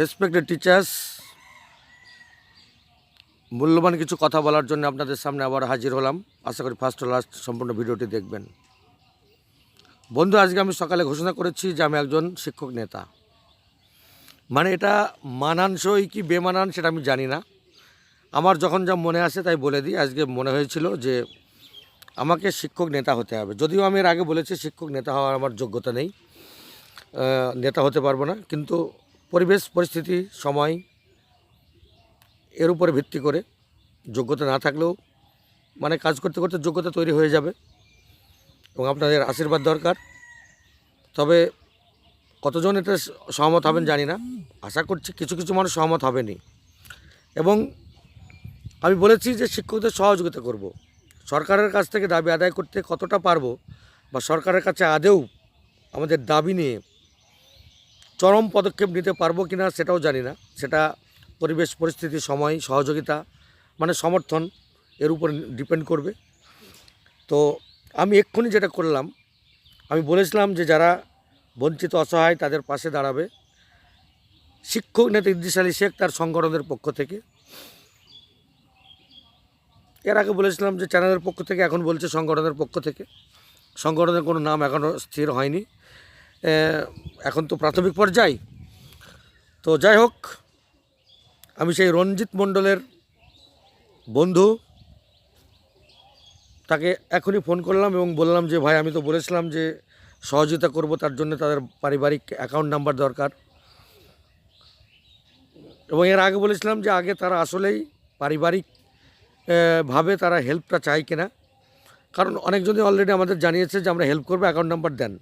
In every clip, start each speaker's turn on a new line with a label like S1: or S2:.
S1: Respected teachers মূল্যবান কিছু কথা বলার জন্য আপনাদের সামনে আবার হাজির হলাম। আশা করি ফার্স্ট ও লাস্ট সম্পূর্ণ ভিডিওটি দেখবেন। বন্ধু, আজকে আমি সকালে ঘোষণা করেছি যে আমি একজন শিক্ষক নেতা। মানে এটা মানানসই কি বেমানান সেটা আমি জানি না। আমার যখন যা মনে আসে তাই বলে দিই। আজকে মনে হয়েছিল যে আমাকে শিক্ষক নেতা হতে হবে। যদিও আমি এর আগে বলেছি শিক্ষক নেতা হওয়ার আমার যোগ্যতা নেই। নেতা হতে পারব না। কিন্তু পরিবেশ, পরিস্থিতি, সময় এর উপরে ভিত্তি করে যোগ্যতা না থাকলেও মানে কাজ করতে করতে যোগ্যতা তৈরি হয়ে যাবে এবং আপনাদের আশীর্বাদ দরকার। তবে কতজন এটা সহমত হবেন জানি না। আশা করছি কিছু কিছু মানুষ সহমত হবেনি এবং আমি বলেছি যে শিক্ষকদের সহযোগিতা করব। সরকারের কাছ থেকে দাবি আদায় করতে কতটা পারব বা সরকারের কাছে আদেও আমাদের দাবি নিয়ে চরম পদক্ষেপ নিতে পারব কি না সেটাও জানি না। সেটা পরিবেশ, পরিস্থিতি, সময়, সহযোগিতা মানে সমর্থন এর উপর ডিপেন্ড করবে। তো আমি এক্ষুনি যেটা করলাম, আমি বলেছিলাম যে যারা বঞ্চিত, অসহায় তাদের পাশে দাঁড়াবে। শিক্ষক নেতা ইদ্রিস আলী শেখ তার সংগঠনের পক্ষ থেকে। এর আগে বলেছিলাম যে চ্যানেলের পক্ষ থেকে, এখন বলছে সংগঠনের পক্ষ থেকে। সংগঠনের কোনো নাম এখনও স্থির হয়নি। এখন তো প্রাথমিক পর্যায়। তো যাই হোক, আমি সেই রঞ্জিত মণ্ডলের বন্ধু, তাকে এখনই ফোন করলাম এবং বললাম যে, ভাই, আমি তো বলেছিলাম যে, সহযোগিতা করব, তার জন্য তাদের পারিবারিক অ্যাকাউন্ট নাম্বার দরকার। এবং এর আগে বলেছিলাম যে, আগে তারা আসলেই পারিবারিক ভাবে তারা হেল্পটা চায় কিনা। কারণ অনেকজনই অলরেডি আমাদের জানিয়েছে যে, আমরা হেল্প করব অ্যাকাউন্ট নাম্বার দেন।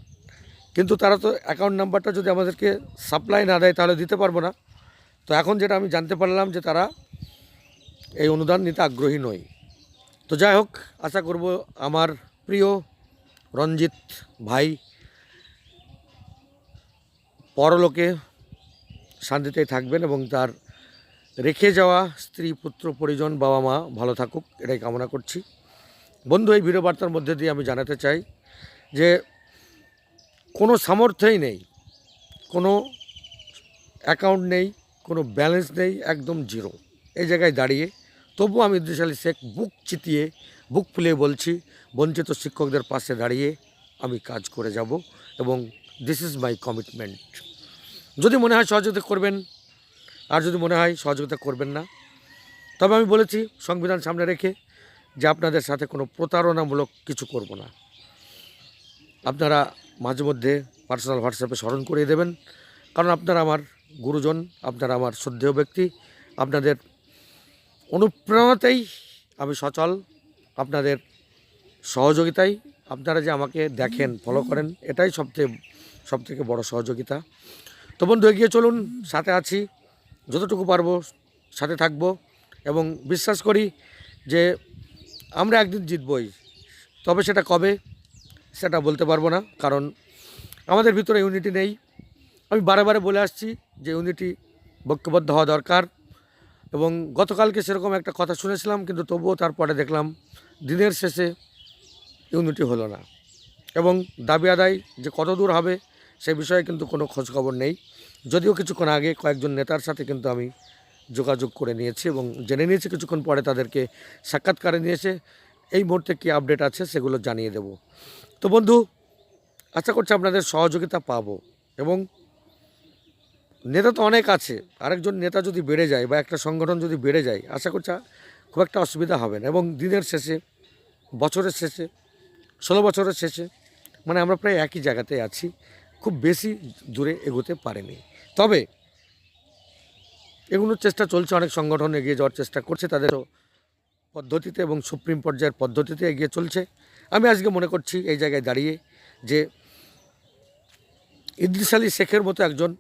S1: কিন্তু তারা তো অ্যাকাউন্ট নাম্বারটা যদি আমাদেরকে সাপ্লাই না দেয়, তাহলে দিতে পারব না। তো এখন যেটা আমি জানতে পারলাম যে তারা এই অনুদান নিতে আগ্রহী নয়। তো যাই হোক, আশা করব আমার প্রিয় রঞ্জিত ভাই পরলোকে শান্তিতেই থাকবেন এবং তার রেখে যাওয়া স্ত্রী, পুত্র, পরিজন, বাবা মা ভালো থাকুক, এটাই কামনা করছি। বন্ধু, এই ভিডিও বার্তার মধ্যে দিয়ে আমি জানাতে চাই যে কোনো সামর্থ্যই নেই, কোনো অ্যাকাউন্ট নেই, কোনো ব্যালেন্স নেই, একদম জিরো এই জায়গায় দাঁড়িয়ে তবু আমি ইদ্রিস আলী শেখ বুক চিতিয়ে, বুক ফুলিয়ে বলছি, বঞ্চিত শিক্ষকদের পাশে দাঁড়িয়ে আমি কাজ করে যাব এবং দিস ইজ মাই কমিটমেন্ট যদি মনে হয় সহযোগিতা করবেন, আর যদি মনে হয় সহযোগিতা করবেন না, তবে আমি বলেছি সংবিধান সামনে রেখে যে আপনাদের সাথে কোনো প্রতারণামূলক কিছু করব না। আপনারা মাঝে মধ্যে পার্সোনাল হোয়াটসঅ্যাপে স্মরণ করিয়ে দেবেন। কারণ আপনারা আমার গুরুজন, আপনারা আমার শ্রদ্ধেয় ব্যক্তি, আপনাদের অনুপ্রেরণাতেই আমি সচল, আপনাদের সহযোগিতায় আপনারা যে আমাকে দেখেন ফলো করেন, এটাই সবথেকে সবথেকে বড় সহযোগিতা। তো বন্ধু, এগিয়ে চলুন, সাথে আছি, যতটুকু পারব সাথে থাকব এবং বিশ্বাস করি যে আমরা একদিন জিতবই। তবে সেটা কবে? সেটা বলতে পারব না, কারণ আমাদের ভিতরে ইউনিটি নেই। আমি বারে বারে বলে আসছি যে ইউনিটি ঐক্যবদ্ধ হওয়া দরকার। এবং গতকালকে সেরকম একটা কথা শুনেছিলাম, কিন্তু তবুও তারপরে দেখলাম দিনের শেষে ইউনিটি হলো না। এবং দাবি আদায় যে কত দূর হবে সে বিষয়ে কিন্তু কোনো খোঁজখবর নেই। যদিও কিছুক্ষণ আগে কয়েকজন নেতার সাথে কিন্তু আমি যোগাযোগ করে নিয়েছি এবং জেনে নিয়েছি, কিছুক্ষণ পরে তাদেরকে সাক্ষাৎকারে নিয়েছে। এই মুহূর্তে কী আপডেট আছে সেগুলো জানিয়ে দেব। তো বন্ধু, আশা করছি আপনাদের সহযোগিতা পাবো এবং নেতা তো অনেক আছে, আরেকজন নেতা যদি বেড়ে যায় বা একটা সংগঠন যদি বেড়ে যায়, আশা করছি খুব একটা অসুবিধা হবে না এবং দিনের শেষে, বছরের শেষে, ষোলো বছরের শেষে মানে আমরা প্রায় একই জায়গাতে আছি, খুব বেশি দূরে এগোতে পারেনি। তবে এগুলোর চেষ্টা চলছে, অনেক সংগঠন এগিয়ে যাওয়ার চেষ্টা করছে, তাদের পদ্ধতিতে এবং সুপ্রিম পর্যায়ের পদ্ধতিতে এগিয়ে চলছে। আমি আজকে মনে করছি এই জায়গায় দাঁড়িয়ে যে ইদ্রিস আলী শেখের মতো একজন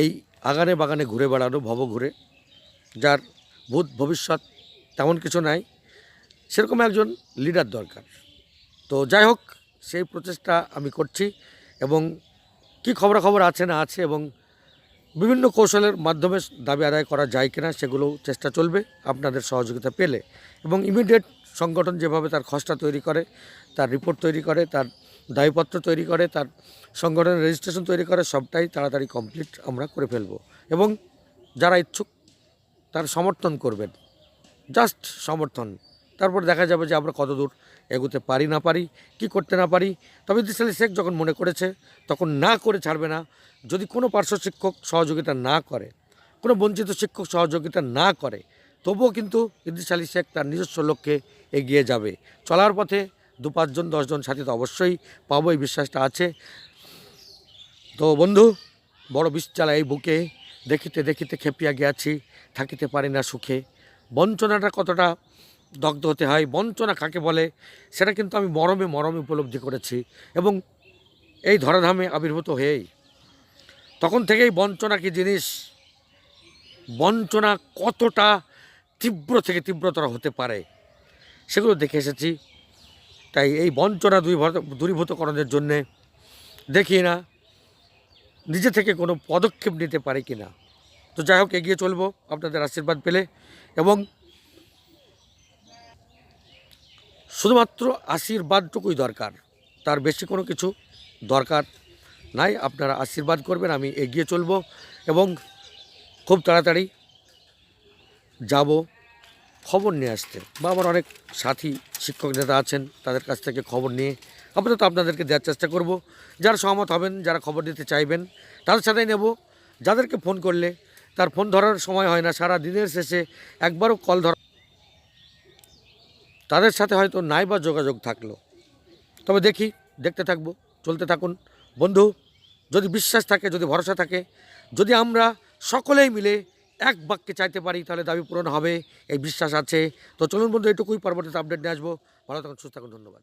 S1: এই আগানে বাগানে ঘুরে বেড়ানো, ভব ঘুরে, যার ভূত ভবিষ্যৎ তেমন কিছু নাই, সেরকম একজন লিডার দরকার। তো যাই হোক, সেই প্রচেষ্টা আমি করছি এবং কী খবরাখবর আছে না আছে এবং বিভিন্ন কৌশলের মাধ্যমে দাবি আদায় করা যায় কিনা সেগুলো চেষ্টা চলবে আপনাদের সহযোগিতা পেলে এবং ইমিডিয়েট সংগঠন যেভাবে তার খসড়া তৈরি করে, তার রিপোর্ট তৈরি করে, তার দায়ীপত্র তৈরি করে, তার সংগঠনের রেজিস্ট্রেশন তৈরি করে, সবটাই তাড়াতাড়ি কমপ্লিট আমরা করে ফেলব। এবং যারা ইচ্ছুক, তার সমর্থন করবেন। জাস্ট সমর্থন। তারপর দেখা যাবে যে আমরা কত দূর এগোতে পারি না পারি, কি করতে না পারি। তবে আলী শেখ যখন মনে করেছে, তখন না করে ছাড়বে না। যদি কোনো পার্শ্ব শিক্ষক সহযোগিতা না করে, কোনো বঞ্চিত শিক্ষক সহযোগিতা না করে তবুও কিন্তু ইদ্রিস আলী শেখ তার নিজস্ব লক্ষ্যে এগিয়ে যাবে। চলার পথে দু পাঁচজন দশজন সাথী তো অবশ্যই পাবো, এই বিশ্বাসটা আছে। তো বন্ধু, বড় বিষ চালা এই বুকে দেখিতে দেখিতে খেপিয়া গিয়াছি, থাকিতে পারি না সুখে। বঞ্চনাটা কতটা দগ্ধ হতে হয়, বঞ্চনা কাকে বলে, সেটা কিন্তু আমি মরমে মরমে উপলব্ধি করেছি এবং এই ধরাধামে আবির্ভূত হয়েই। তখন থেকেই বঞ্চনা কি জিনিস? বঞ্চনা কতটা তীব্র থেকে তীব্রতর হতে পারে। সেগুলো দেখে এসেছি। তাই এই বঞ্চনা দূরীভূত দূরীভূতকরণের জন্যে দেখি না, নিজে থেকে কোনো পদক্ষেপ নিতে পারে কি না তো যাই হোক, এগিয়ে চলবো আপনাদের আশীর্বাদ পেলে এবং শুধুমাত্র আশীর্বাদটুকুই দরকার, তার বেশি কোনো কিছু দরকার নাই। আপনারা আশীর্বাদ করবেন, আমি এগিয়ে চলবো এবং খুব তাড়াতাড়ি যাব। খবর নিয়ে আসতে। বা আমার অনেক সাথী, শিক্ষক নেতা আছেন, তাদের কাছ থেকে খবর নিয়ে আপাতত আপনাদেরকে দেওয়ার চেষ্টা করব। যারা সহমত হবেন, যারা খবর দিতে চাইবেন, তাদের সাথেই নেব। যাদেরকে ফোন করলে তার ফোন ধরার সময় হয় না, সারা দিনের শেষে একবারও কল ধর তাদের সাথে হয়তো নাই বা যোগাযোগ থাকল। তবে দেখি, দেখতে থাকব, চলতে থাকুন। বন্ধু, যদি বিশ্বাস থাকে, যদি ভরসা থাকে, যদি আমরা সকলেই মিলে এক বাক্যে চাইতে পারি, তাহলে দাবি পূরণ হবে, এই বিশ্বাস আছে। তো চলুন বন্ধু এটুকুই পরবর্তীতে আপডেট নিয়ে আসব। ভালো থাকুন, সুস্থ থাকুন, ধন্যবাদ।